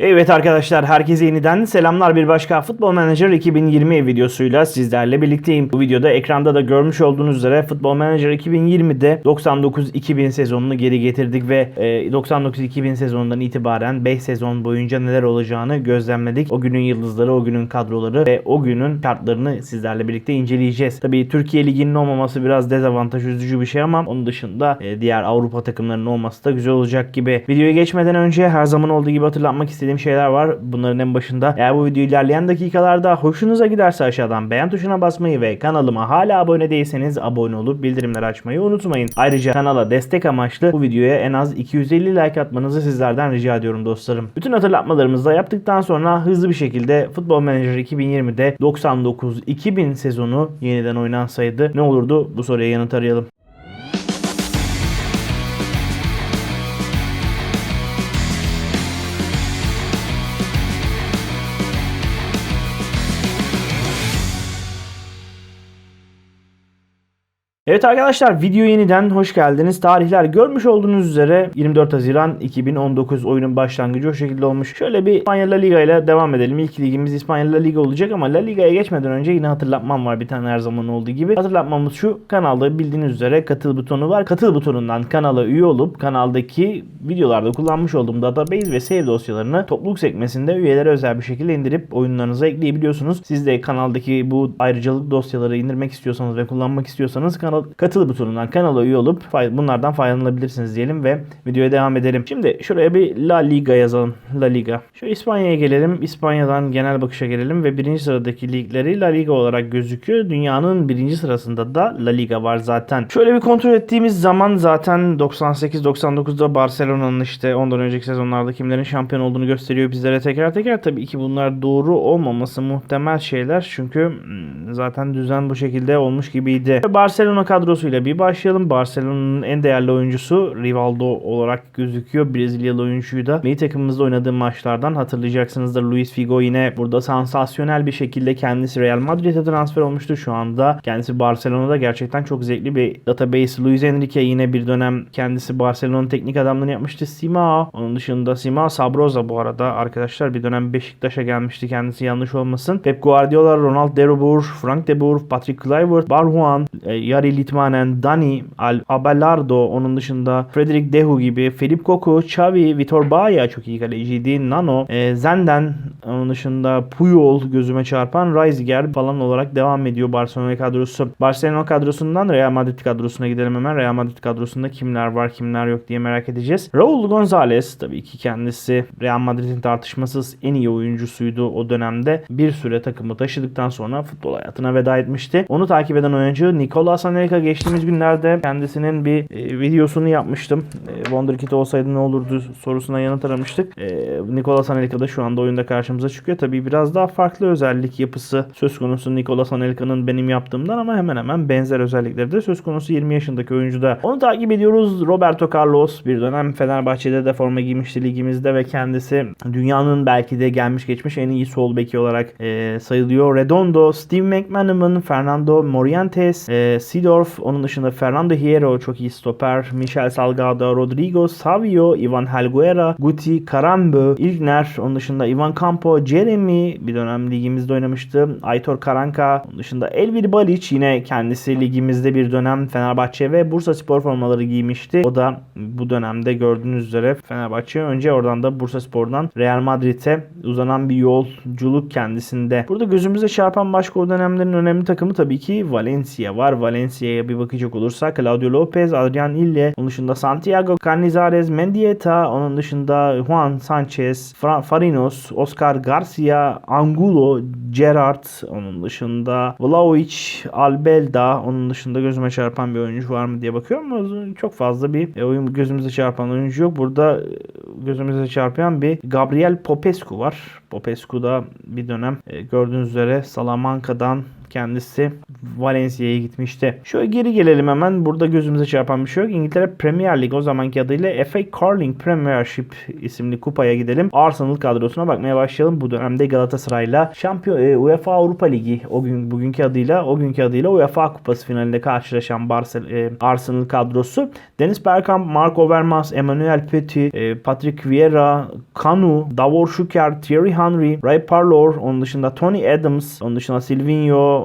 Evet arkadaşlar herkese yeniden selamlar bir başka Futbol Manager 2020 videosuyla sizlerle birlikteyim. Bu videoda ekranda da görmüş olduğunuz üzere Futbol Manager 2020'de 99-2000 sezonunu geri getirdik ve e, 99-2000 sezonundan itibaren 5 sezon boyunca neler olacağını gözlemledik. O günün yıldızları, o günün kadroları ve o günün şartlarını sizlerle birlikte inceleyeceğiz. Tabii Türkiye Ligi'nin olmaması biraz dezavantaj üzücü bir şey ama onun dışında e, diğer Avrupa takımlarının olması da güzel olacak gibi. Videoya geçmeden önce her zaman olduğu gibi hatırlatmak istediğim şeyler var. Bunların en başında eğer bu video ilerleyen dakikalarda hoşunuza giderse aşağıdan beğen tuşuna basmayı ve kanalıma hala abone değilseniz abone olup bildirimleri açmayı unutmayın. Ayrıca kanala destek amaçlı bu videoya en az 250 like atmanızı sizlerden rica ediyorum dostlarım. Bütün hatırlatmalarımızı da yaptıktan sonra hızlı bir şekilde Futbol Manager 2020'de 99-2000 sezonu yeniden oynansaydı ne olurdu? Bu soruya yanıt arayalım. Evet arkadaşlar video yeniden hoş geldiniz. Tarihler görmüş olduğunuz üzere 24 Haziran 2019 oyunun başlangıcı o şekilde olmuş. Şöyle bir İspanya La Liga ile devam edelim. İlk ligimiz İspanya La Liga olacak ama La Liga'ya geçmeden önce yine hatırlatmam var bir tane her zaman olduğu gibi. Hatırlatmamız şu kanalda bildiğiniz üzere katıl butonu var. Katıl butonundan kanala üye olup kanaldaki videolarda kullanmış olduğum database ve save dosyalarını topluluk sekmesinde üyelere özel bir şekilde indirip oyunlarınıza ekleyebiliyorsunuz. Siz de kanaldaki bu ayrıcalık dosyaları indirmek istiyorsanız ve kullanmak istiyorsanız kanal katıl butonundan kanala üye olup bunlardan faydalanabilirsiniz diyelim ve videoya devam edelim. Şimdi şuraya bir La Liga yazalım. La Liga. Şu İspanya'ya gelelim. İspanya'dan genel bakışa gelelim ve birinci sıradaki ligleri La Liga olarak gözüküyor. Dünyanın birinci sırasında da La Liga var zaten. Şöyle bir kontrol ettiğimiz zaman zaten 98-99'da Barcelona'nın işte ondan önceki sezonlarda kimlerin şampiyon olduğunu gösteriyor bizlere teker teker. Tabii ki bunlar doğru olmaması muhtemel şeyler. Çünkü hmm, zaten düzen bu şekilde olmuş gibiydi. Barcelona kadrosuyla bir başlayalım. Barcelona'nın en değerli oyuncusu Rivaldo olarak gözüküyor. Brezilyalı oyuncuyu da milli takımımızda oynadığı maçlardan hatırlayacaksınızdır. Luis Figo yine burada sansasyonel bir şekilde kendisi Real Madrid'e transfer olmuştu. Şu anda kendisi Barcelona'da gerçekten çok zevkli bir database. Luis Enrique yine bir dönem kendisi Barcelona'nın teknik adamlığını yapmıştı. Simao. Onun dışında Simao Sabroza bu arada arkadaşlar bir dönem Beşiktaş'a gelmişti kendisi yanlış olmasın. Pep Guardiola, Ronald de Boer, Frank de Boer, Patrick Kluivert, Barhuan, e, Litmanen, Dani, Al Abelardo, onun dışında Frederic Dehu gibi, Filip Koku, Xavi, Vitor Baia çok iyi kaleciydi, Nano, e, Zenden, onun dışında Puyol gözüme çarpan, Reisiger falan olarak devam ediyor Barcelona kadrosu. Barcelona kadrosundan Real Madrid kadrosuna gidelim hemen. Real Madrid kadrosunda kimler var kimler yok diye merak edeceğiz. Raul Gonzalez tabii ki kendisi Real Madrid'in tartışmasız en iyi oyuncusuydu o dönemde. Bir süre takımı taşıdıktan sonra futbol hayatına veda etmişti. Onu takip eden oyuncu Nicolas Anelka geçtiğimiz günlerde kendisinin bir e, videosunu yapmıştım. E, Wonderkid olsaydı ne olurdu sorusuna yanıt aramıştık. E, Nicolas Anelka da şu anda oyunda karşımıza çıkıyor. Tabii biraz daha farklı özellik yapısı söz konusu Nicolas Anelka'nın benim yaptığımdan ama hemen hemen benzer özellikleri de söz konusu 20 yaşındaki oyuncuda. Onu takip ediyoruz. Roberto Carlos bir dönem Fenerbahçe'de de forma giymişti ligimizde ve kendisi dünyanın belki de gelmiş geçmiş en iyi sol beki olarak e, sayılıyor. Redondo, Steve McManaman, Fernando Morientes, e, Sidorf, onun dışında Fernando Hierro çok iyi stoper, Michel Salgado, Rodrigo, Savio, Ivan Helguera, Guti, Karambö, İlgner, onun dışında Ivan Campo, Jeremy bir dönem ligimizde oynamıştı. Aitor Karanka, onun dışında Elvir Balic yine kendisi ligimizde bir dönem Fenerbahçe ve Bursa Spor formaları giymişti. O da bu dönemde gördüğünüz üzere Fenerbahçe önce oradan da Bursa Spor'dan Real Madrid'e uzanan bir yolculuk kendisinde. Burada gözümüze çarpan başka o dönemlerin önemli takımı tabii ki Valencia var. Valencia'ya bir bakacak olursak Claudio Lopez, Adrian Ille, onun dışında Santiago Canizares, Mendieta, onun dışında Juan Sanchez, Fra- Farinos, Oscar Garcia, Angulo, Gerrard, onun dışında Vlaovic, Albelda, onun dışında gözüme çarpan bir oyuncu var mı diye bakıyorum çok fazla bir e, oyun gözümüze çarpan oyuncu yok. Burada e, gözümüze çarpan bir Gabriel Popescu var. Popescu da bir dönem e, gördüğünüz üzere Salamanca'dan kendisi Valencia'ya gitmişti. Şöyle geri gelelim hemen. Burada gözümüze çarpan bir şey yok. İngiltere Premier Lig o zamanki adıyla FA Carling Premiership isimli kupaya gidelim. Arsenal kadrosuna bakmaya başlayalım. Bu dönemde Galatasaray'la şampiyon e, UEFA Avrupa Ligi o gün bugünkü adıyla o günkü adıyla UEFA Kupası finalinde karşılaşan Barcel, e, Arsenal kadrosu. Deniz Bergkamp, Mark Overmars, Emmanuel Petit, e, Patrick Vieira, Kanu, Davor Şuker, Thierry Henry, Ray Parlour, onun dışında Tony Adams, onun dışında Silvinho,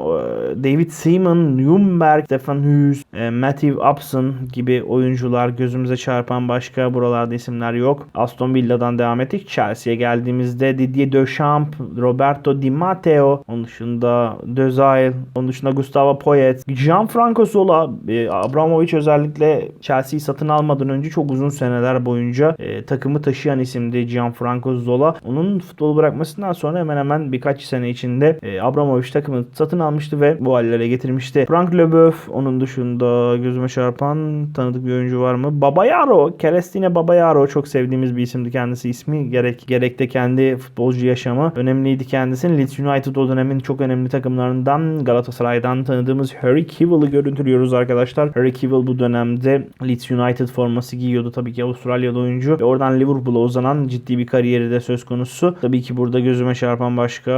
David Seaman, Ljungberg, Stefan Hughes, e, Matthew Upson gibi oyuncular gözümüze çarpan başka buralarda isimler yok. Aston Villa'dan devam ettik. Chelsea'ye geldiğimizde Didier Deschamps, Roberto Di Matteo, onun dışında Dözail, onun dışında Gustavo Poyet, Gianfranco Zola, e, Abramovich özellikle Chelsea'yi satın almadan önce çok uzun seneler boyunca e, takımı taşıyan isimdi Gianfranco Zola. Onun futbolu bırakmasından sonra hemen hemen birkaç sene içinde e, Abramovich takımı satın almıştı ve bu hallere getirmişti. Frank Leboeuf onun dışında gözüme çarpan tanıdık bir oyuncu var mı? Babayaro, Celestine Babayaro çok sevdiğimiz bir isimdi kendisi ismi. Gerek gerek de kendi futbolcu yaşamı önemliydi kendisinin. Leeds United o dönemin çok önemli takımlarından Galatasaray'dan tanıdığımız Harry Kewell'ı görüntülüyoruz arkadaşlar. Harry Kewell bu dönemde Leeds United forması giyiyordu tabii ki Avustralyalı oyuncu ve oradan Liverpool'a uzanan ciddi bir kariyeri de söz konusu. Tabii ki burada gözüme çarpan başka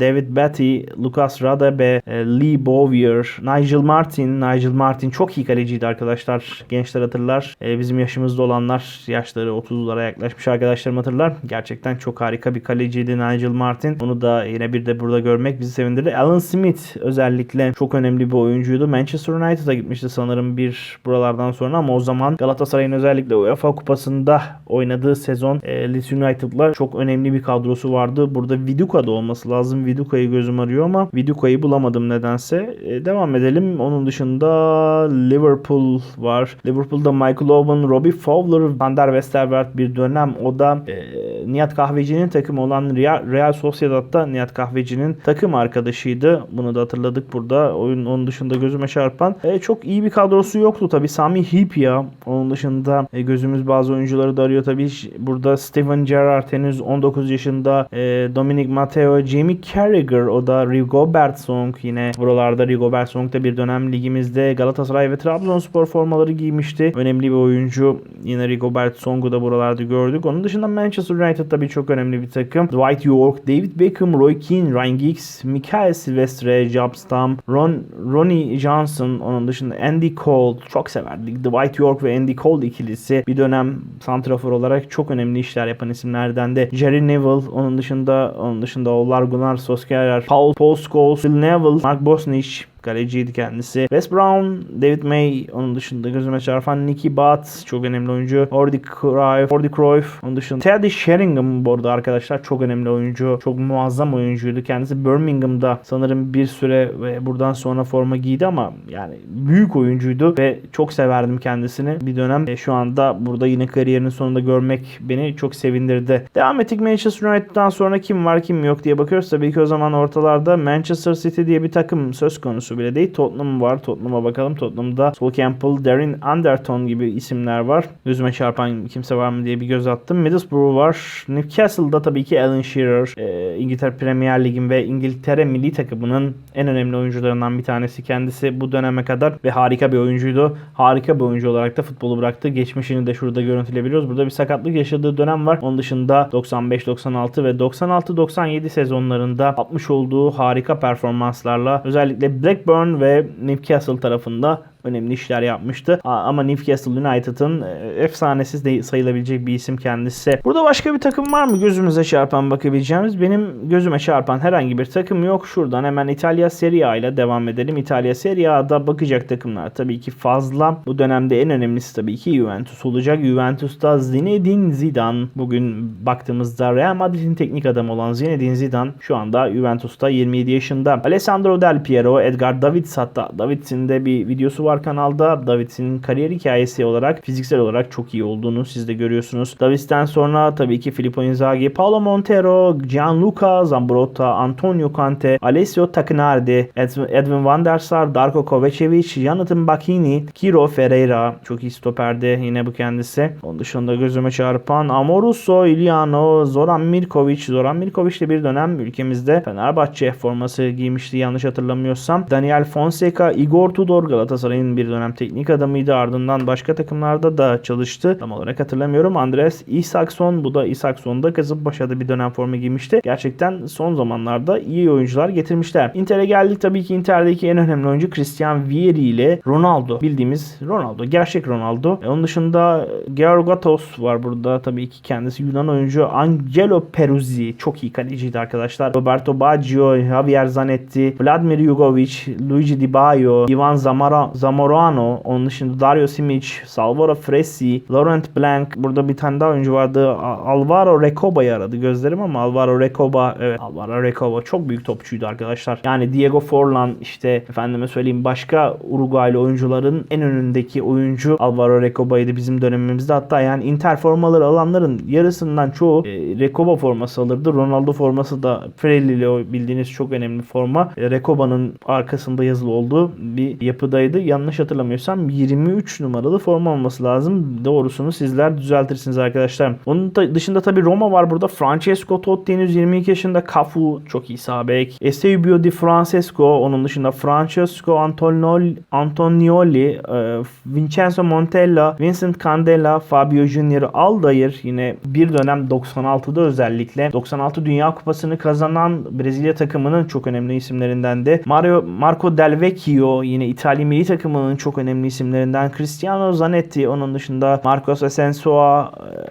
David Batty, Lucas Radebe, e, Lee Bowyer, Nigel Martin. Nigel Martin çok iyi kaleciydi arkadaşlar. Gençler hatırlar. E, Bizim yaşımızda olanlar yaşları 30'lara yaklaşmış arkadaşlarım hatırlar. Gerçekten çok harika bir kaleciydi Nigel Martin. Onu da yine bir de burada görmek bizi sevindirdi. Alan Smith özellikle çok önemli bir oyuncuydu. Manchester United'a gitmişti sanırım bir buralardan sonra ama o zaman Galatasaray'ın özellikle UEFA kupasında oynadığı sezon e, Leeds United'la çok önemli bir kadrosu vardı. Burada Viduka'da olması lazım. Viduka'yı gözüm arıyor ama Viduka'yı bulamadım nedense. E, devam edelim. Onun dışında Liverpool var. Liverpool'da Michael Owen, Robbie Fowler, Van der Westergaard bir dönem. O da e, Nihat Kahveci'nin takımı olan Real, Sociedad'da Nihat Kahveci'nin takım arkadaşıydı. Bunu da hatırladık burada. Oyun onun dışında gözüme çarpan. E, çok iyi bir kadrosu yoktu tabi. Sami Hipya. Onun dışında e, gözümüz bazı oyuncuları da arıyor tabi. Burada Steven Gerrard henüz 19 yaşında. E, Dominic Matteo, Jamie Carragher o da Rigobert Song yine buralarda Rigobert Song da bir dönem ligimizde Galatasaray ve Trabzonspor formaları giymişti. Önemli bir oyuncu. Yine Rigobert Song'u da buralarda gördük. Onun dışında Manchester United tabii çok önemli bir takım. Dwight York, David Beckham, Roy Keane, Ryan Giggs, Mikael Silvestre, Job Ron, Ronnie Johnson, onun dışında Andy Cole çok severdik. Dwight York ve Andy Cole ikilisi bir dönem santrafor olarak çok önemli işler yapan isimlerden de Jerry Neville, onun dışında onun dışında Olar Gunnar Solskjaer, Paul Paul Scholes, Phil Neville, Mark Bosnich, Kaleciydi kendisi. Wes Brown, David May, onun dışında gözüme çarpan Nicky Butt, çok önemli oyuncu. Ordi Cruyff, Ordi Cruyff, onun dışında Teddy Sheringham bu arada arkadaşlar çok önemli oyuncu. Çok muazzam oyuncuydu. Kendisi Birmingham'da sanırım bir süre ve buradan sonra forma giydi ama yani büyük oyuncuydu ve çok severdim kendisini. Bir dönem e, şu anda burada yine kariyerinin sonunda görmek beni çok sevindirdi. Devam ettik Manchester United'dan sonra kim var kim yok diye bakıyoruz. Tabii ki o zaman ortalarda Manchester City diye bir takım söz konusu bile değil. Tottenham var. Tottenham'a bakalım. Tottenham'da Sol Campbell, Darren Anderton gibi isimler var. Gözüme çarpan kimse var mı diye bir göz attım. Middlesbrough var. Newcastle'da tabii ki Alan Shearer. E, İngiltere Premier Lig'in ve İngiltere milli takımının en önemli oyuncularından bir tanesi kendisi bu döneme kadar ve harika bir oyuncuydu. Harika bir oyuncu olarak da futbolu bıraktı. Geçmişini de şurada görüntüleyebiliyoruz. Burada bir sakatlık yaşadığı dönem var. Onun dışında 95-96 ve 96-97 sezonlarında yapmış olduğu harika performanslarla özellikle Blackburn ve Newcastle tarafında önemli işler yapmıştı. Ama Newcastle United'ın e, efsanesiz de sayılabilecek bir isim kendisi. Burada başka bir takım var mı gözümüze çarpan bakabileceğimiz? Benim gözüme çarpan herhangi bir takım yok. Şuradan hemen İtalya Serie A ile devam edelim. İtalya Serie A'da bakacak takımlar tabii ki fazla. Bu dönemde en önemlisi tabii ki Juventus olacak. Juventus'ta Zinedine Zidane bugün baktığımızda Real Madrid'in teknik adamı olan Zinedine Zidane şu anda Juventus'ta 27 yaşında. Alessandro Del Piero, Edgar Davids hatta Davids'in de bir videosu var var kanalda. Davids'in kariyer hikayesi olarak fiziksel olarak çok iyi olduğunu siz de görüyorsunuz. Davids'ten sonra tabii ki Filippo Inzaghi, Paolo Montero, Gianluca Zambrotta, Antonio Conte, Alessio Tacchinardi, Ed- Edwin van der Sar, Darko Kovacevic, Jonathan Bacchini, Kiro Ferreira çok iyi stoperdi yine bu kendisi. Onun dışında gözüme çarpan Amoruso, Iliano, Zoran Mirkovic. Zoran Mirkovic de bir dönem ülkemizde Fenerbahçe forması giymişti yanlış hatırlamıyorsam. Daniel Fonseca, Igor Tudor Galatasaray'ın bir dönem teknik adamıydı. Ardından başka takımlarda da çalıştı. Tam olarak hatırlamıyorum. Andres Isakson bu da Isakson'da Kasımpaşa'da bir dönem forma giymişti. Gerçekten son zamanlarda iyi oyuncular getirmişler. Inter'e geldik tabii ki Inter'deki en önemli oyuncu Christian Vieri ile Ronaldo. Bildiğimiz Ronaldo. Gerçek Ronaldo. E, onun dışında Georgatos var burada. Tabii ki kendisi Yunan oyuncu Angelo Peruzzi. Çok iyi kaleciydi arkadaşlar. Roberto Baggio, Javier Zanetti, Vladimir Jugovic, Luigi Di Baio, Ivan Zamora, Zamorano. Onun dışında Dario Simic, Salvador Fresi, Laurent Blanc. Burada bir tane daha oyuncu vardı. Alvaro Recoba'yı aradı gözlerim ama Alvaro Recoba evet Alvaro Recoba çok büyük topçuydu arkadaşlar. Yani Diego Forlan işte efendime söyleyeyim başka Uruguaylı oyuncuların en önündeki oyuncu Alvaro Recoba'ydı bizim dönemimizde. Hatta yani Inter formaları alanların yarısından çoğu e, Recoba forması alırdı. Ronaldo forması da Frelli ile o bildiğiniz çok önemli forma. E, Recoba'nın arkasında yazılı olduğu bir yapıdaydı. Yanlış hatırlamıyorsam 23 numaralı forma olması lazım. Doğrusunu sizler düzeltirsiniz arkadaşlar. Onun da- dışında tabii Roma var burada. Francesco Totti henüz 22 yaşında. Cafu çok iyi sağ bek. Eusebio Di Francesco onun dışında Francesco Antonioli, e, Vincenzo Montella, Vincent Candela, Fabio Junior Aldair yine bir dönem 96'da özellikle 96 Dünya Kupası'nı kazanan Brezilya takımının çok önemli isimlerinden de Mario Marco Del Vecchio yine İtalya milli takımının çok önemli isimlerinden Cristiano Zanetti onun dışında Marcos Asensio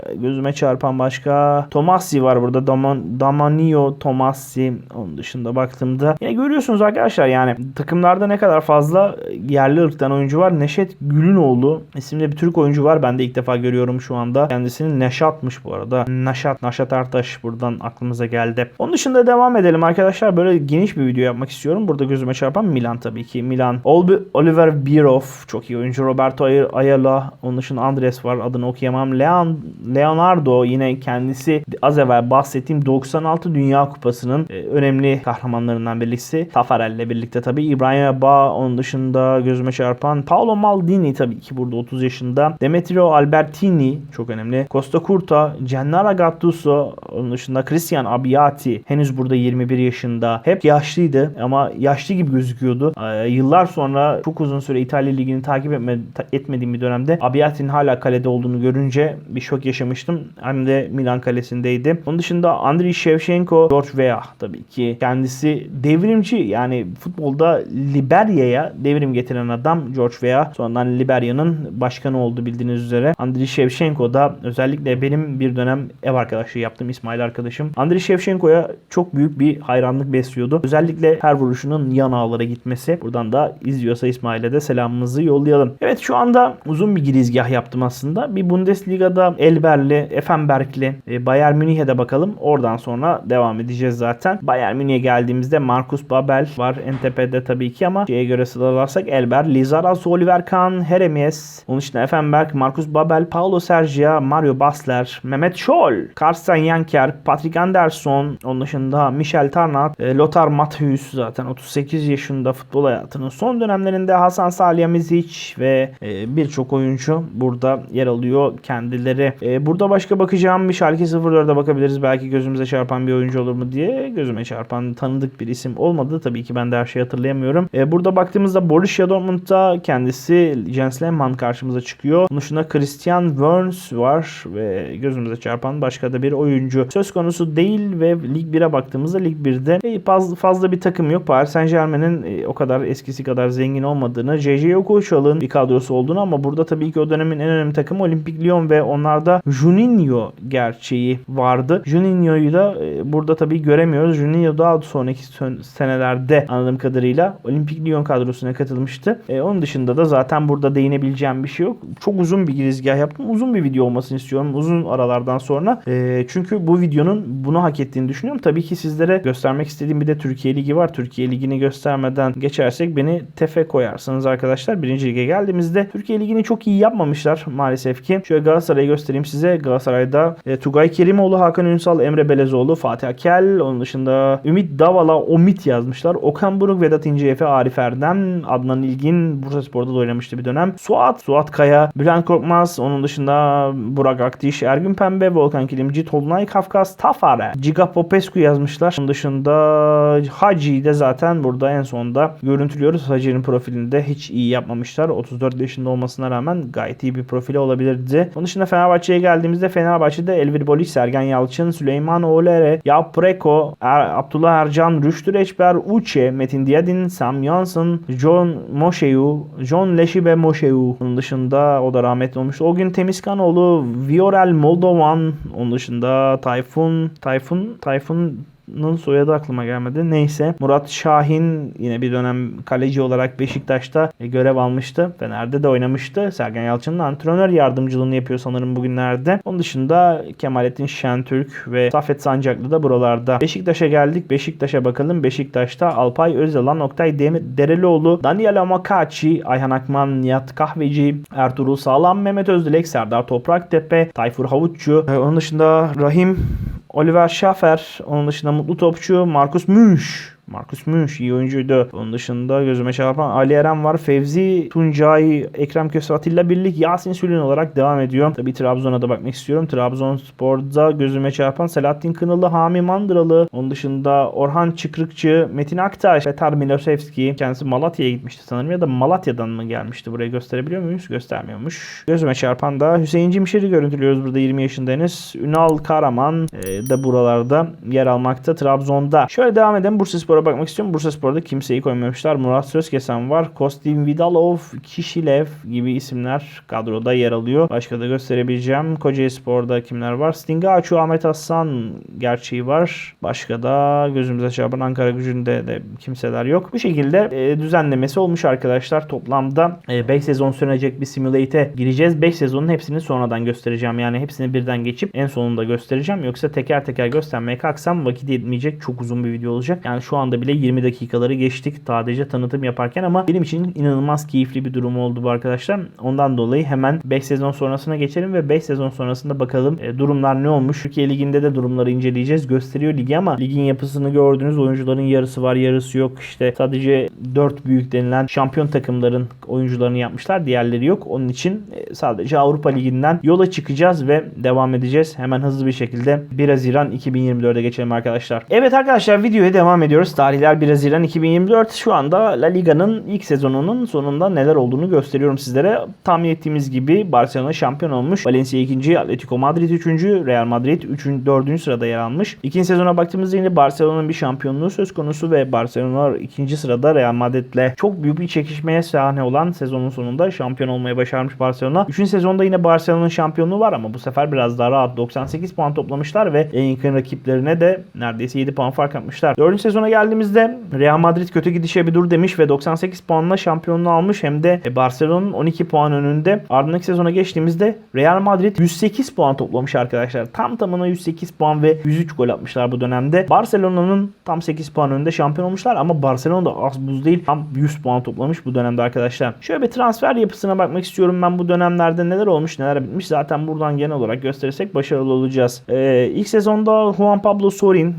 e, gözüme çarpan başka Tomassi var burada Daman, Damanio Tomassi onun dışında baktığımda yine görüyorsunuz arkadaşlar yani takımlarda ne kadar fazla yerli ırktan oyuncu var. Neşet Gülünoğlu isimli bir Türk oyuncu var. Ben de ilk defa görüyorum şu anda. Kendisini Neşat'mış bu arada. Neşat, Neşat Ertaş buradan aklımıza geldi. Onun dışında devam edelim arkadaşlar. Böyle geniş bir video yapmak istiyorum. Burada gözüme çarpan Milan tabii ki. Milan. Oliver Birov çok iyi oyuncu. Roberto Ay- Ayala. Onun dışında Andres var. Adını okuyamam. Leon, Leonardo yine kendisi az evvel bahsettiğim 96 Dünya Kupası'nın e, önemli kahramanlarından birisi. Tafarel'le birlikte tabii. İbrahim Ba onun dışında gözüme çarpan Paolo Maldini tabii ki burada 30 yaşında. Demetrio Albertini çok önemli. Costa Curta, Gennaro Gattuso onun dışında Christian Abbiati henüz burada 21 yaşında. Hep yaşlıydı ama yaşlı gibi gözüküyordu. Ee, yıllar sonra çok uzun süre İtalya Ligi'ni takip etme, etmediğim bir dönemde Abbiati'nin hala kalede olduğunu görünce bir şok yaşamıştım. Hem de Milan kalesindeydi. Onun dışında Andriy Shevchenko, George Weah tabii ki kendisi devrimci yani futbolda Liberya'ya devrim getiren adam George Weah. Sonradan Liberya'nın başkanı oldu bildiğiniz üzere. Andriy Shevchenko da özellikle benim bir dönem ev arkadaşlığı yaptığım İsmail arkadaşım. Andriy Shevchenko'ya çok büyük bir hayranlık besliyordu. Özellikle her vuruşunun yan ağlara gitmesi. Buradan da izliyorsa İsmail'e de selamımızı yollayalım. Evet şu anda uzun bir girizgah yaptım aslında. Bir Bundesliga'da Elber'li, Effenberg'li, e, Bayern Münih'e de bakalım. Oradan sonra devam edeceğiz zaten. Bayern Münih'e geldiğimizde Markus Babel var en tabii ki ama şeye göre sıralarsak Elber, Lizaras, Oliver Kahn, Heremies, onun için Effenberg, Markus Babel, Paulo Sergia, Mario Basler, Mehmet Scholl, Karsten Janker, Patrick Anderson, onun dışında Michel Tarnat, e, Lothar Matthäus zaten 38 yaşında futbol hayatının son dönemlerinde Hasan Salihamidzic ve e, birçok oyuncu burada yer alıyor kendileri. E, burada başka bakacağım bir Schalke 04'e bakabiliriz. Belki gözümüze çarpan bir oyuncu olur mu diye. Gözüme çarpan tanıdık bir isim olmadı. Tabii ki ben de her şeyi hatırlayamıyorum. E, burada baktığımızda Borussia Dortmund'da kendisi Jens Lehmann karşımıza çıkıyor. Bunun dışında Christian Wörns var ve gözümüze çarpan başka da bir oyuncu. Söz konusu değil ve Lig 1'e baktığımızda Lig 1'de e, faz- fazla bir takım yok. Paris Saint Germain'in e, o kadar eskisi kadar zengin olmadığını, JJ Okocha'nın bir kadrosu olduğunu ama burada tabii ki o dönemin en önemli takımı Olimpik Lyon ve onlarda Juninho gerçeği vardı. Juninho'yu da e, burada tabii göremiyoruz. Juninho daha sonraki senelerde anladığım kadarıyla Olimpik Lyon kadrosuna katılmıştı. E, onun dışında da zaten burada değinebileceğim bir şey yok. Çok uzun bir girizgah yaptım. Uzun bir video olmasını istiyorum. Uzun aralardan sonra. E, çünkü bu videonun bunu hak ettiğini düşünüyorum. Tabii ki sizlere göstermek istediğim bir de Türkiye Ligi var. Türkiye Ligi'ni göstermeden geçersek beni tefe koyarsınız arkadaşlar. Birinci lige geldiğimizde Türkiye Ligi'ni çok iyi yapmamışlar maalesef ki. Şöyle Galatasaray'ı göstereyim size. Galatasaray'da e, Tugay Kerimoğlu, Hakan Ünsal, Emre Belezoğlu, Fatih Akel. Onun dışında Ümit Davala, Omit yazmışlar. Okan Buruk, Vedat İnceefe, Arif Erdem, Adnan İlgin. Bursa Spor'da da oynamıştı bir dönem. Suat, Suat Kaya, Bülent Korkmaz. Onun dışında Burak Aktiş, Ergün Pembe, Volkan Kilimci, Tolunay Kafkas, Tafare, Giga Popescu yazmışlar. Onun dışında Hacı'yı de zaten burada en sonda görüntülüyoruz. Hacı'nın profilinde hiç iyi yapmamışlar. 34 yaşında olmasına rağmen gayet iyi bir profili olabilirdi. Onun dışında Fenerbahçe'ye geldiğimizde Fenerbahçe'de Elvir Boliç, Sergen Yalçın, Süleyman Olere, Yapreko, er, Abdullah Ercan, Rüştü Reçber, Uche, Metin Diyadin, Sam Johnson, John Moşeyu, John Leşibe Moşeyu. Onun dışında o da rahmetli olmuştu. O gün Temizkanoğlu, Viorel Moldovan. Onun dışında Tayfun, Tayfun, Tayfun Nın soyadı aklıma gelmedi. Neyse. Murat Şahin yine bir dönem kaleci olarak Beşiktaş'ta e, görev almıştı. Fener'de de oynamıştı. Sergen Yalçın'ın antrenör yardımcılığını yapıyor sanırım bugünlerde. Onun dışında Kemalettin Şentürk ve Safet Sancaklı da buralarda. Beşiktaş'a geldik. Beşiktaş'a bakalım. Beşiktaş'ta Alpay Özalan, Oktay Derelioğlu, Daniel Amakachi, Ayhan Akman, Nihat Kahveci, Ertuğrul Sağlam, Mehmet Özdilek, Serdar Topraktepe, Tayfur Havutçu. E, Onun dışında Rahim Oliver Schaffer, onun dışında Mutlu Topçu, Markus Münch. Markus Münch iyi oyuncuydu. Onun dışında gözüme çarpan Ali Eren var. Fevzi Tuncay, Ekrem Köse, Atilla Birlik, Yasin Sülün olarak devam ediyor. Tabii Trabzon'a da bakmak istiyorum. Trabzonspor'da gözüme çarpan Selahattin Kınalı, Hami Mandıralı. Onun dışında Orhan Çıkrıkçı, Metin Aktaş, Petar Milosevski. Kendisi Malatya'ya gitmişti sanırım ya da Malatya'dan mı gelmişti? Burayı gösterebiliyor muyuz? Göstermiyormuş. Gözüme çarpan da Hüseyin Cimşir'i görüntülüyoruz burada 20 yaşındayız. Ünal Karaman e, da buralarda yer almakta Trabzon'da. Şöyle devam edelim. Bursaspor'a bakmak istiyorum. Bursaspor'da kimseyi koymamışlar. Murat Sözkesen var. Kostin Vidalov, Kişilev gibi isimler kadroda yer alıyor. Başka da gösterebileceğim. Kocaeli Spor'da kimler var? Stingaçu, Ahmet Aslan gerçeği var. Başka da gözümüze çarpan Ankara gücünde de kimseler yok. Bu şekilde e, düzenlemesi olmuş arkadaşlar. Toplamda 5 e, sezon sürecek bir simulate'e gireceğiz. 5 sezonun hepsini sonradan göstereceğim. Yani hepsini birden geçip en sonunda göstereceğim. Yoksa teker teker göstermeye kalksam vakit yetmeyecek. Çok uzun bir video olacak. Yani şu anda bile 20 dakikaları geçtik sadece tanıtım yaparken ama benim için inanılmaz keyifli bir durum oldu bu arkadaşlar. Ondan dolayı hemen 5 sezon sonrasına geçelim ve 5 sezon sonrasında bakalım e, durumlar ne olmuş. Türkiye Ligi'nde de durumları inceleyeceğiz. Gösteriyor ligi ama ligin yapısını gördüğünüz oyuncuların yarısı var yarısı yok. İşte sadece 4 büyük denilen şampiyon takımların oyuncularını yapmışlar. Diğerleri yok. Onun için e, sadece Avrupa Ligi'nden yola çıkacağız ve devam edeceğiz. Hemen hızlı bir şekilde 1 Haziran 2024'e geçelim arkadaşlar. Evet arkadaşlar videoya devam ediyoruz. Tarihler 1 Haziran 2024 şu anda La Liga'nın ilk sezonunun sonunda neler olduğunu gösteriyorum sizlere. Tahmin ettiğimiz gibi Barcelona şampiyon olmuş. Valencia 2. Atletico Madrid 3. Real Madrid 3. 4. sırada yer almış. İkinci sezona baktığımızda yine Barcelona'nın bir şampiyonluğu söz konusu ve Barcelona ikinci sırada Real Madrid'le çok büyük bir çekişmeye sahne olan sezonun sonunda şampiyon olmayı başarmış Barcelona. Üçüncü sezonda yine Barcelona'nın şampiyonluğu var ama bu sefer biraz daha rahat 98 puan toplamışlar ve en yakın rakiplerine de neredeyse 7 puan fark atmışlar. Dördüncü sezona geldiğimizde Real Madrid kötü gidişe bir dur demiş ve 98 puanla şampiyonluğu almış. Hem de Barcelona'nın 12 puan önünde. Ardındaki sezona geçtiğimizde Real Madrid 108 puan toplamış arkadaşlar. Tam tamına 108 puan ve 103 gol atmışlar bu dönemde. Barcelona'nın tam 8 puan önünde şampiyon olmuşlar ama Barcelona da az buz değil. Tam 100 puan toplamış bu dönemde arkadaşlar. Şöyle bir transfer yapısına bakmak istiyorum ben bu dönemlerde neler olmuş neler bitmiş. Zaten buradan genel olarak gösterirsek başarılı olacağız. Ee, ilk sezonda Juan Pablo Sorin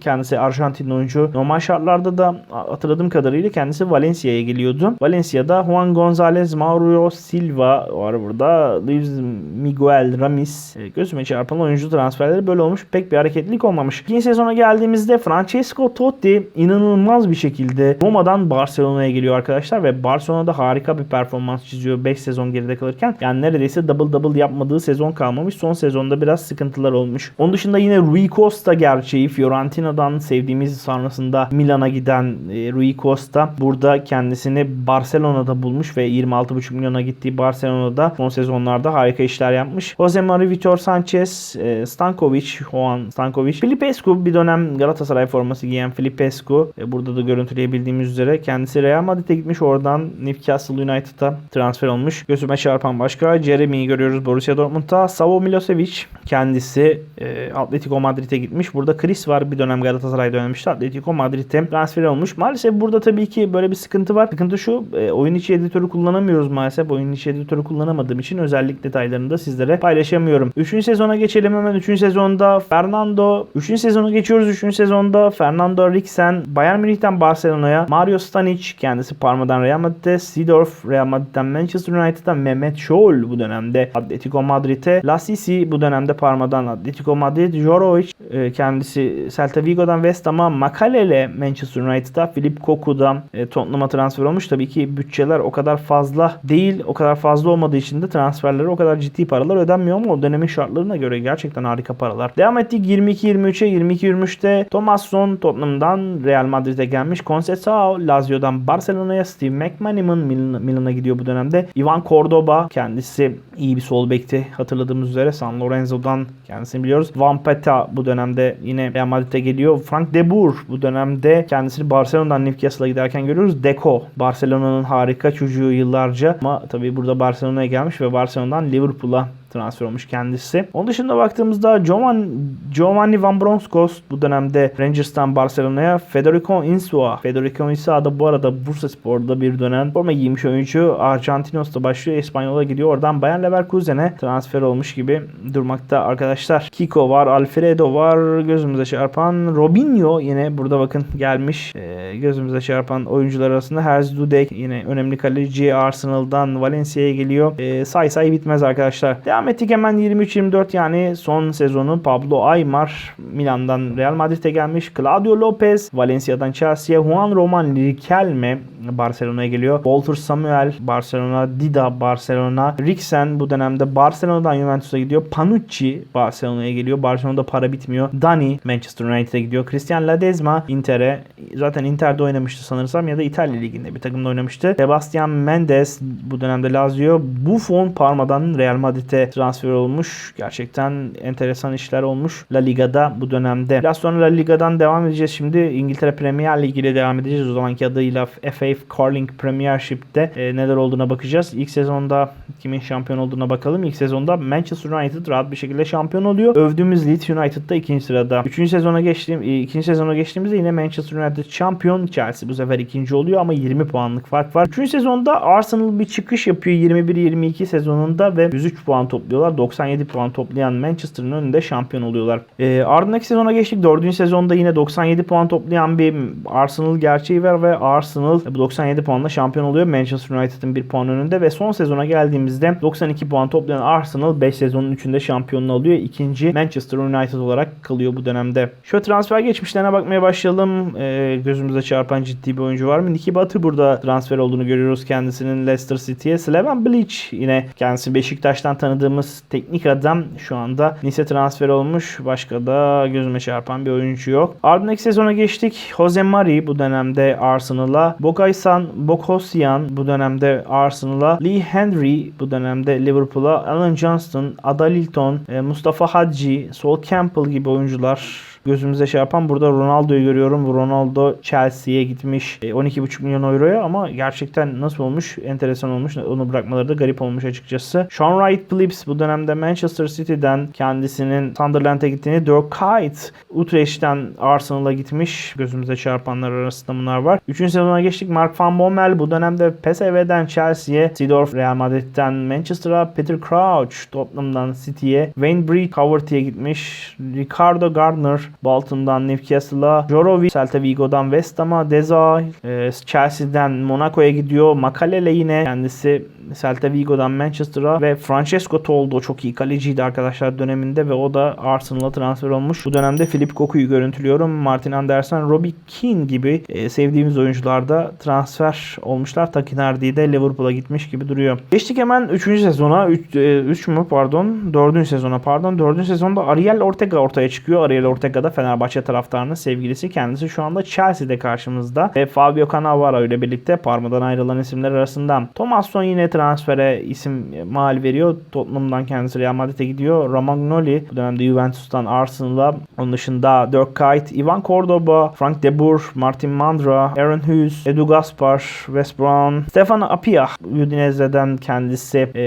kendisi Arjantin oyuncu. Normal şartlarda da hatırladığım kadarıyla kendisi Valencia'ya geliyordu. Valencia'da Juan González, Mauro Silva var burada. Luis Miguel Ramis. E, gözüme çarpan oyuncu transferleri böyle olmuş. Pek bir hareketlilik olmamış. İkinci sezona geldiğimizde Francesco Totti inanılmaz bir şekilde Roma'dan Barcelona'ya geliyor arkadaşlar ve Barcelona'da harika bir performans çiziyor 5 sezon geride kalırken. Yani neredeyse double double yapmadığı sezon kalmamış. Son sezonda biraz sıkıntılar olmuş. Onun dışında yine Rui Costa gerçeği Fiorentina'dan sevdiğimiz sonrasında Milan'a giden e, Rui Costa burada kendisini Barcelona'da bulmuş ve 26,5 milyona gittiği Barcelona'da son sezonlarda harika işler yapmış. Jose Maria Vitor Sanchez, e, Stankovic, Juan Stankovic, Filipescu bir dönem Galatasaray forması giyen Filipescu e, burada da görüntüleyebildiğimiz üzere kendisi Real Madrid'e gitmiş oradan Newcastle United'a transfer olmuş. Gözüme çarpan başka Jeremy'yi görüyoruz Borussia Dortmund'da. Savo Milosevic kendisi e, Atletico Madrid'e gitmiş. Burada Chris var bir dönem Galatasaray'da oynamıştı. Atletico Atletico Madrid'e transfer olmuş. Maalesef burada tabii ki böyle bir sıkıntı var. Sıkıntı şu e, oyun içi editörü kullanamıyoruz maalesef. Oyun içi editörü kullanamadığım için özellik detaylarını da sizlere paylaşamıyorum. Üçüncü sezona geçelim hemen. Üçüncü sezonda Fernando. Üçüncü sezona geçiyoruz. Üçüncü sezonda Fernando Rixen Bayern Münih'ten Barcelona'ya. Mario Stanic kendisi Parma'dan Real Madrid'e. Seedorf Real Madrid'den Manchester United'dan Mehmet Scholl bu dönemde Atletico Madrid'e. Lasisi bu dönemde Parma'dan Atletico Madrid. Jorovic e, kendisi Celta Vigo'dan West Ham'a. Makalele Manchester United'a. Filip Koku'dan e, Tottenham'a transfer olmuş. Tabii ki bütçeler o kadar fazla değil. O kadar fazla olmadığı için de transferlere o kadar ciddi paralar ödenmiyor ama o dönemin şartlarına göre gerçekten harika paralar. Devam ettik 22-23'e. 22-23'te Thomasson Tottenham'dan Real Madrid'e gelmiş. Conceição Lazio'dan Barcelona'ya. Steve McManaman Milan- Milan'a gidiyor bu dönemde. Ivan Cordoba kendisi iyi bir sol bekti. Hatırladığımız üzere San Lorenzo'dan kendisini biliyoruz. Van Peta bu dönemde yine Real Madrid'e geliyor. Frank de Boer bu dönemde kendisini Barcelona'dan Newcastle'a giderken görüyoruz. Deco Barcelona'nın harika çocuğu yıllarca ama tabii burada Barcelona'ya gelmiş ve Barcelona'dan Liverpool'a transfer olmuş kendisi. Onun dışında baktığımızda Giovanni, Giovanni Van Bronckhorst bu dönemde Rangers'tan Barcelona'ya Federico Insua. Federico Insua da bu arada Bursa Spor'da bir dönem forma giymiş oyuncu. Argentinos'ta başlıyor. İspanyol'a gidiyor. Oradan Bayer Leverkusen'e transfer olmuş gibi durmakta arkadaşlar. Kiko var. Alfredo var. Gözümüze çarpan Robinho yine burada bakın gelmiş. Ee, gözümüze çarpan oyuncular arasında Herz Dudek yine önemli kaleci Arsenal'dan Valencia'ya geliyor. Ee, say say bitmez arkadaşlar. Devam ettik hemen 23-24 yani son sezonu Pablo Aymar Milan'dan Real Madrid'e gelmiş. Claudio Lopez Valencia'dan Chelsea'ye. Juan Roman Riquelme Barcelona'ya geliyor. Walter Samuel Barcelona. Dida Barcelona. Rixen bu dönemde Barcelona'dan Juventus'a gidiyor. Panucci Barcelona'ya geliyor. Barcelona'da para bitmiyor. Dani Manchester United'e gidiyor. Christian Ledesma Inter'e. Zaten Inter'de oynamıştı sanırsam ya da İtalya Ligi'nde bir takımda oynamıştı. Sebastian Mendes bu dönemde Lazio. Buffon Parma'dan Real Madrid'e transfer olmuş. Gerçekten enteresan işler olmuş. La Liga'da bu dönemde. Biraz sonra La Liga'dan devam edeceğiz şimdi. İngiltere Premier Ligi ile devam edeceğiz. O zamanki adıyla FA Carling Premiership'te e, neler olduğuna bakacağız. İlk sezonda kimin şampiyon olduğuna bakalım. İlk sezonda Manchester United rahat bir şekilde şampiyon oluyor. Övdüğümüz Leeds United'da ikinci sırada. Üçüncü sezona geçtiğim, e, ikinci sezona geçtiğimizde yine Manchester United şampiyon. Chelsea bu sefer ikinci oluyor ama 20 puanlık fark var. Üçüncü sezonda Arsenal bir çıkış yapıyor 21-22 sezonunda ve 103 puan topluyorlar. 97 puan toplayan Manchester'ın önünde şampiyon oluyorlar. E, ardındaki sezona geçtik. Dördüncü sezonda yine 97 puan toplayan bir Arsenal gerçeği var ve Arsenal bu 97 puanla şampiyon oluyor. Manchester United'ın bir puan önünde ve son sezona geldiğimizde 92 puan toplayan Arsenal 5 sezonun 3'ünde şampiyonluğu alıyor. İkinci Manchester United olarak kalıyor bu dönemde. Şöyle transfer geçmişlerine bakmaya başlayalım. E, gözümüze çarpan ciddi bir oyuncu var mı? Nicky Butter burada transfer olduğunu görüyoruz kendisinin Leicester City'ye. Slaven Bilic yine kendisi Beşiktaş'tan tanıdığımız teknik adam şu anda Nice transfer olmuş. Başka da gözüme çarpan bir oyuncu yok. Ardındaki sezona geçtik. Jose Mari bu dönemde Arsenal'a. Bokaysan Bokosyan bu dönemde Arsenal'a. Lee Henry bu dönemde Liverpool'a. Alan Johnston, Ada Lilton, e, Mustafa Hadji, Sol Campbell gibi oyuncular gözümüze şey yapan burada Ronaldo'yu görüyorum. Ronaldo Chelsea'ye gitmiş e, 12,5 milyon euroya ama gerçekten nasıl olmuş? Enteresan olmuş. Onu bırakmaları da garip olmuş açıkçası. Sean Wright Phillips bu dönemde Manchester City'den kendisinin Sunderland'e gittiğini Dirk Kuyt Utrecht'ten Arsenal'a gitmiş. Gözümüze çarpanlar arasında bunlar var. Üçüncü sezona geçtik. Mark Van Bommel bu dönemde PSV'den Chelsea'ye, Seedorf Real Madrid'den Manchester'a, Peter Crouch Tottenham'dan City'ye, Wayne Bridge Coverty'ye gitmiş. Ricardo Gardner Bolton'dan Newcastle'a, Jorovic Celta Vigo'dan West Ham'a, Deza e, Chelsea'den Monaco'ya gidiyor. Makalele yine kendisi Celta Vigo'dan Manchester'a ve Francesco Toldo çok iyi kaleciydi arkadaşlar döneminde ve o da Arsenal'a transfer olmuş. Bu dönemde Philip Koku'yu görüntülüyorum. Martin Anderson, Robbie Keane gibi e, sevdiğimiz oyuncularda transfer olmuşlar. Takinardi de Liverpool'a gitmiş gibi duruyor. Geçtik hemen 3. sezona. 3 mü pardon? 4. sezona pardon. 4. sezonda Ariel Ortega ortaya çıkıyor. Ariel Ortega da Fenerbahçe taraftarının sevgilisi. Kendisi şu anda Chelsea'de karşımızda. Ve Fabio Cannavaro ile birlikte Parma'dan ayrılan isimler arasında. Thomasson yine transfere isim mal veriyor. Tottenham'dan kendisi Real Madrid'e gidiyor. Romagnoli bu dönemde Juventus'tan Arsenal'a. Onun dışında Dirk Kuyt, Ivan Cordoba, Frank de Boer, Martin Mandra, Aaron Hughes, Edu Gaspar, Wes Brown, Stefan Apia Udinese'den kendisi e,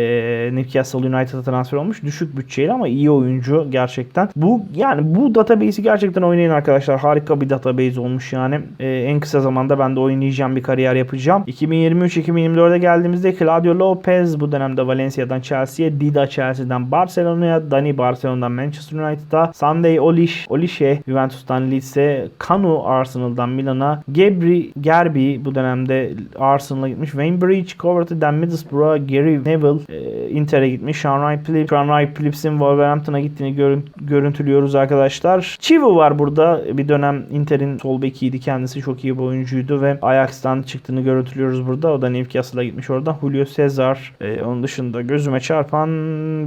Newcastle United'a transfer olmuş. Düşük bütçeli ama iyi oyuncu gerçekten. Bu yani bu database'i gerçekten oynayın arkadaşlar. Harika bir database olmuş yani. E, en kısa zamanda ben de oynayacağım bir kariyer yapacağım. 2023-2024'e geldiğimizde Claudio Lopez bu dönemde Valencia'dan Chelsea'ye, Dida Chelsea'den Barcelona'ya, Dani Barcelona'dan Manchester United'a, Sunday Olish, Olişe Juventus'tan Leeds'e, Kanu Arsenal'dan Milan'a, Gebri Gerbi bu dönemde Arsenal'a gitmiş, Wayne Bridge Covert'den Middlesbrough'a, Gary Neville e, Inter'e gitmiş, Sean Wright Phillips'in Wolverhampton'a gittiğini görün, görüntülüyoruz arkadaşlar. Chivu var burada. Bir dönem Inter'in sol bekiydi kendisi. Çok iyi bir oyuncuydu ve Ajax'tan çıktığını görüntülüyoruz burada. O da Newcastle'a gitmiş orada. Julio Cesar. E, onun dışında gözüme çarpan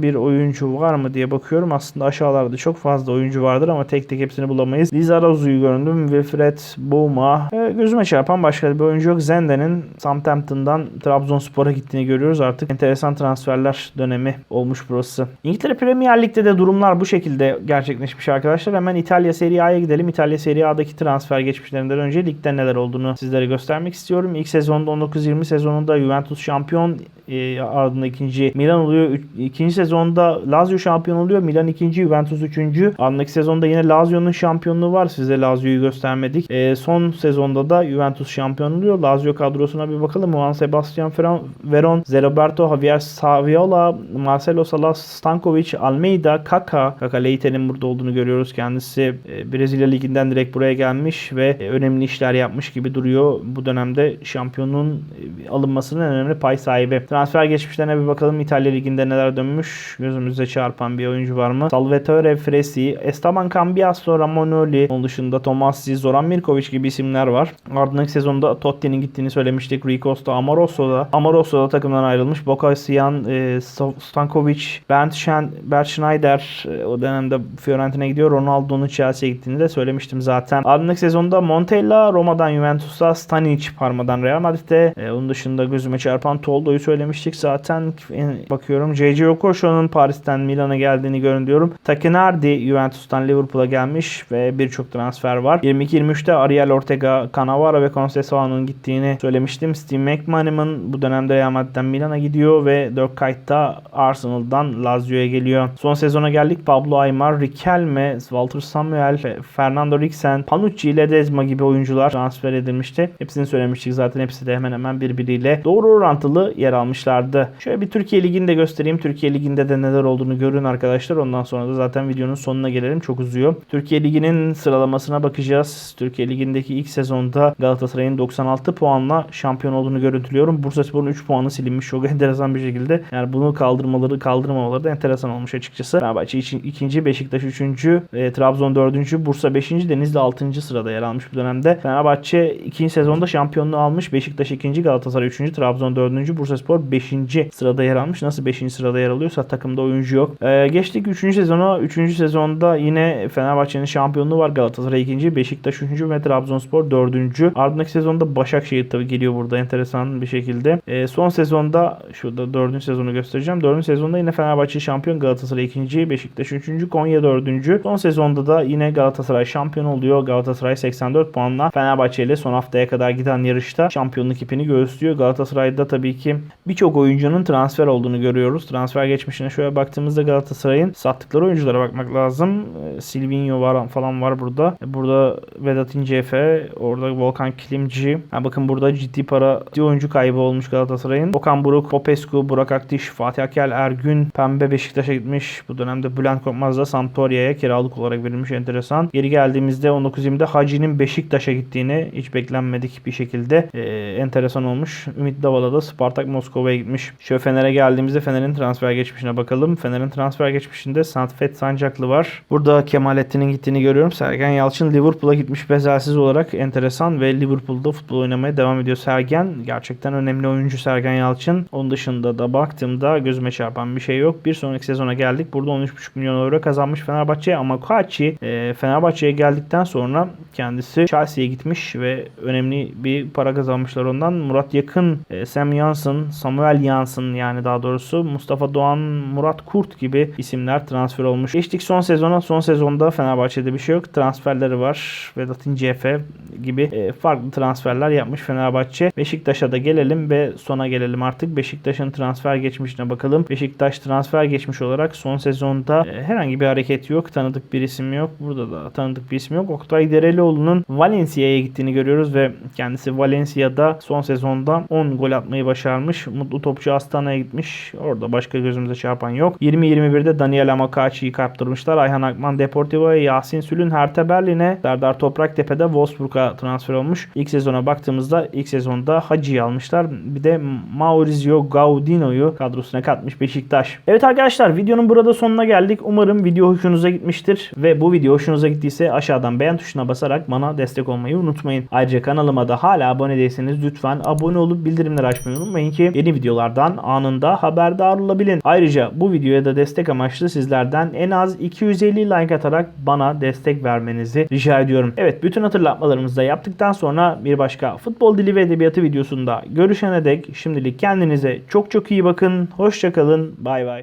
bir oyuncu var mı diye bakıyorum. Aslında aşağılarda çok fazla oyuncu vardır ama tek tek hepsini bulamayız. Lizarazu'yu göründüm. Wilfred Bouma. E, gözüme çarpan başka bir oyuncu yok. Zende'nin Southampton'dan Trabzonspor'a gittiğini görüyoruz. Artık enteresan transferler dönemi olmuş burası. İngiltere Premier Lig'de de durumlar bu şekilde gerçekleşmiş arkadaşlar. Hemen İtalya Serie A'ya gidelim. İtalya Serie A'daki transfer geçmişlerinden önce ligde neler olduğunu sizlere göstermek istiyorum. İlk sezonda 19-20 sezonunda Juventus şampiyon e, ardında ikinci Milan oluyor. Üç, ikinci sezonda Lazio şampiyon oluyor. Milan ikinci, Juventus üçüncü. Ardındaki sezonda yine Lazio'nun şampiyonluğu var. Size Lazio'yu göstermedik. E, son sezonda da Juventus şampiyon oluyor. Lazio kadrosuna bir bakalım. Juan Sebastian Veron, Veron Zeroberto, Javier Saviola, Marcelo Salas, Stankovic, Almeida, Kaka. Kaka Leite'nin burada olduğunu görüyoruz. Kendisi e, Brezilya Ligi'nden direkt buraya gelmiş ve e, önemli işler yapmış gibi duruyor. Bu dönemde şampiyonun e, alınmasının en önemli pay sahibi. Transfer geçmişlerine bir bakalım. İtalya Ligi'nde neler dönmüş? Gözümüze çarpan bir oyuncu var mı? Salvatore Fresi, Esteban Cambiasso, Ramonoli, onun dışında Tomassi, Zoran Mirkovic gibi isimler var. Ardındaki sezonda Totti'nin gittiğini söylemiştik. Ricosta, Amoroso da Amoroso da takımdan ayrılmış. Bokasian, e, Stankovic, Bernd Schen, Schneider e, o dönemde Fiorentina gidiyor. Ronaldo'nun Chelsea'ye gittiğini de söylemiştim zaten. Ardındaki sezonda Montella, Roma'dan Juventus'a, Stanic, Parma'dan Real Madrid'e. E, onun dışında gözüme çarpan Toldo'yu söylemiştik zaten. Bakıyorum J.J. Okocho'nun Paris'ten Milan'a geldiğini görüyorum. Takinardi Juventus'tan Liverpool'a gelmiş ve birçok transfer var. 22-23'te Ariel Ortega, Cannavaro ve Conceição'nun gittiğini söylemiştim. Steve McManaman bu dönemde Real Madrid'den Milan'a gidiyor ve Dirk Kuyt da Arsenal'dan Lazio'ya geliyor. Son sezona geldik. Pablo Aymar, Riquelme, Walter Samuel, Fernando Rixen, Panucci, Ledesma gibi oyuncular transfer edilmişti. Hepsini söylemiştik zaten. Hepsi de hemen hemen birbiriyle doğru orantılı yer almışlardı. Şöyle bir Türkiye Ligi'ni de göstereyim. Türkiye Ligi'nde de neler olduğunu görün arkadaşlar. Ondan sonra da zaten videonun sonuna gelelim. Çok uzuyor. Türkiye Ligi'nin sıralamasına bakacağız. Türkiye Ligi'ndeki ilk sezonda Galatasaray'ın 96 puanla şampiyon olduğunu görüntülüyorum. Bursaspor'un 3 puanı silinmiş. Çok enteresan bir şekilde. Yani bunu kaldırmaları kaldırmamaları da enteresan olmuş açıkçası. Fenerbahçe için ikinci, Beşiktaş 3. E, Trabzon 4. Bursa 5. Denizli 6. sırada yer almış bu dönemde. Fenerbahçe ikinci sezonda şampiyonluğu almış. Beşiktaş 2. Galatasaray 3. Trabzon 4. Bursaspor 5. sırada yer almış. Nasıl 5. sırada yer alıyorsa takımda oyuncu yok. E, geçtik 3. sezona. 3. sezonda yine Fenerbahçe'nin şampiyonluğu var. Galatasaray 2. Beşiktaş 3. ve Trabzonspor 4. Ardındaki sezonda Başakşehir tabii geliyor burada enteresan bir şekilde. E, son sezonda şurada 4. sezonu göstereceğim. 4. sezonda yine Fenerbahçe şampiyon. Galatasaray 2. Beşiktaş 3. Konya 4. Son sezonda da yine Galatasaray şampiyon oluyor. Galatasaray 84 puanla Fenerbahçe ile son haftaya kadar giden yarışta şampiyonluk ipini göğüslüyor. Galatasaray'da tabii ki birçok oyuncunun transfer olduğunu görüyoruz. Transfer geçmişine şöyle baktığımızda Galatasaray'ın sattıkları oyunculara bakmak lazım. E, Silvinho var falan var burada. E, burada Vedat İnceefe, orada Volkan Kilimci. Ha, bakın burada ciddi para, ciddi oyuncu kaybı olmuş Galatasaray'ın. Okan Buruk, Popescu, Burak Aktiş, Fatih Akel, Ergün, Pembe Beşiktaş'a gitmiş. Bu dönemde Bülent Korkmaz da Sampdoria'ya kiralık olarak verilmiş. Enteresan. Geri geldiğimizde 19-20'de Hacı'nin Beşiktaş'a gittiğini hiç beklenmedik bir şekilde e, enteresan olmuş. Ümit Davala da Spartak Moskova'ya gitmiş. Şöyle Fener'e geldiğimizde Fener'in transfer geçmişine bakalım. Fener'in transfer geçmişinde Sanfet Sancaklı var. Burada Kemalettin'in gittiğini görüyorum. Sergen Yalçın Liverpool'a gitmiş bezelsiz olarak enteresan ve Liverpool'da futbol oynamaya devam ediyor Sergen. Gerçekten önemli oyuncu Sergen Yalçın. Onun dışında da baktığımda gözüme çarpan bir şey yok. Bir sonraki sezona geldik. Burada 13,5 milyon euro kazanmış Fenerbahçe ama Kachi e, Fenerbahçe'ye geldikten sonra kendisi Chelsea'ye gitmiş ve önemli bir para kazanmışlar ondan. Murat Yakın, e, Sam Jansson, Samuel Yansın yani daha doğrusu Mustafa Doğan, Murat Kurt gibi isimler transfer olmuş. Geçtik son sezona. Son sezonda Fenerbahçe'de bir şey yok. Transferleri var. Vedat İnceefe gibi e, farklı transferler yapmış Fenerbahçe. Beşiktaş'a da gelelim ve sona gelelim artık. Beşiktaş'ın transfer geçmişine bakalım. Beşiktaş transfer geçmiş olarak son sezonda e, herhangi bir hareket yok. Tanıdık bir isim yok. Burada da tanıdık bir isim yok. Oktay Derelioğlu'nun Valencia'ya gittiğini görüyoruz ve kendisi Valencia'da son sezonda 10 gol atmayı başarmış. Mutlu topçu Astana'ya gitmiş. Orada başka gözümüze çarpan yok. 20-21'de Daniel Amakachi'yi kaptırmışlar. Ayhan Akman Deportivo'ya, Yasin Sülün Hertha Berlin'e, Serdar Topraktepe'de Wolfsburg'a transfer olmuş. İlk sezona baktığımızda ilk sezonda Hacı'yı almışlar. Bir de Maurizio Gaudino'yu kadrosuna katmış Beşiktaş. Evet arkadaşlar videonun burada sonuna geldik. Umarım video hoşunuza gitmiştir ve bu video hoşunuza gittiyse aşağıdan beğen tuşuna basarak bana destek olmayı unutmayın. Ayrıca kanalıma da hala abone değilseniz lütfen abone olup bildirimleri açmayı unutmayın ki yeni videolardan anında haberdar olabilin. Ayrıca bu videoya da destek amaçlı sizlerden en az 250 like atarak bana destek vermenizi rica ediyorum. Evet bütün hatırlatmalarımızı da yaptıktan sonra bir başka futbol dili ve edebiyatı videosunda görüşene dek şimdilik kendinize çok çok iyi bakın. Hoşçakalın. Bay bay.